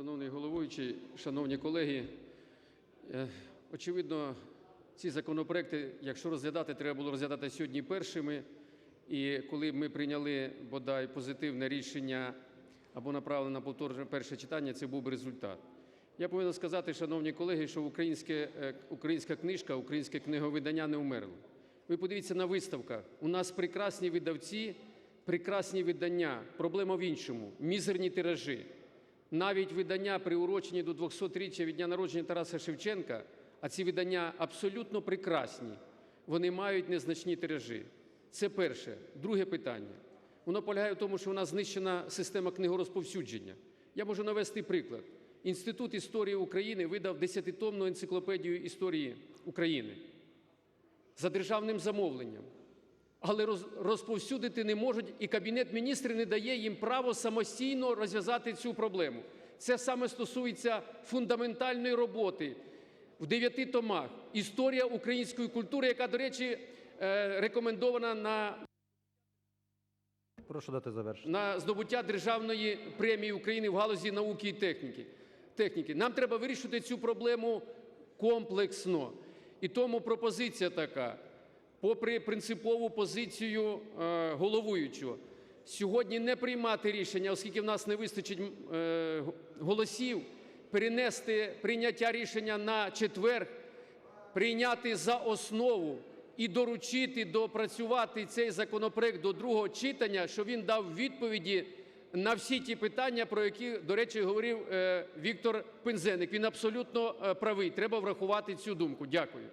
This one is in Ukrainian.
Шановний головуючий, шановні колеги, е, очевидно, ці законопроекти, якщо розглядати, треба було розглядати сьогодні першими. І коли ми прийняли бодай позитивне рішення або направили на повторне перше читання, це був би результат. Я повинен сказати, шановні колеги, що українське, е, українська книжка, українське книговидання не вмерло. Ви подивіться на виставках. У нас прекрасні видавці, прекрасні видання. Проблема в іншому мізерні тиражі. Навіть видання, приурочені до 200-річчя від дня народження Тараса Шевченка, а ці видання абсолютно прекрасні, вони мають незначні тиражі. Це перше. Друге питання. Воно полягає в тому, що у нас знищена система книгорозповсюдження. Я можу навести приклад. Інститут історії України видав десятитомну енциклопедію історії України за державним замовленням. Але роз- розповсюдити не можуть, і Кабінет міністрів не дає їм право самостійно розв'язати цю проблему. Це саме стосується фундаментальної роботи в дев'яти томах Історія української культури, яка, до речі, е, рекомендована на Прошу дати завершити. на здобуття Державної премії України в галузі науки і техніки. техніки. Нам треба вирішити цю проблему комплексно. І тому пропозиція така, попри принципову позицію е, головуючого, сьогодні не приймати рішення, оскільки в нас не вистачить е, голосів, перенести прийняття рішення на четвер, прийняти за основу і доручити доопрацювати цей законопроект до другого читання, щоб він дав відповіді на всі ті питання, про які, до речі, говорив е, Віктор Пинзеник. Він абсолютно правий. Треба врахувати цю думку. Дякую.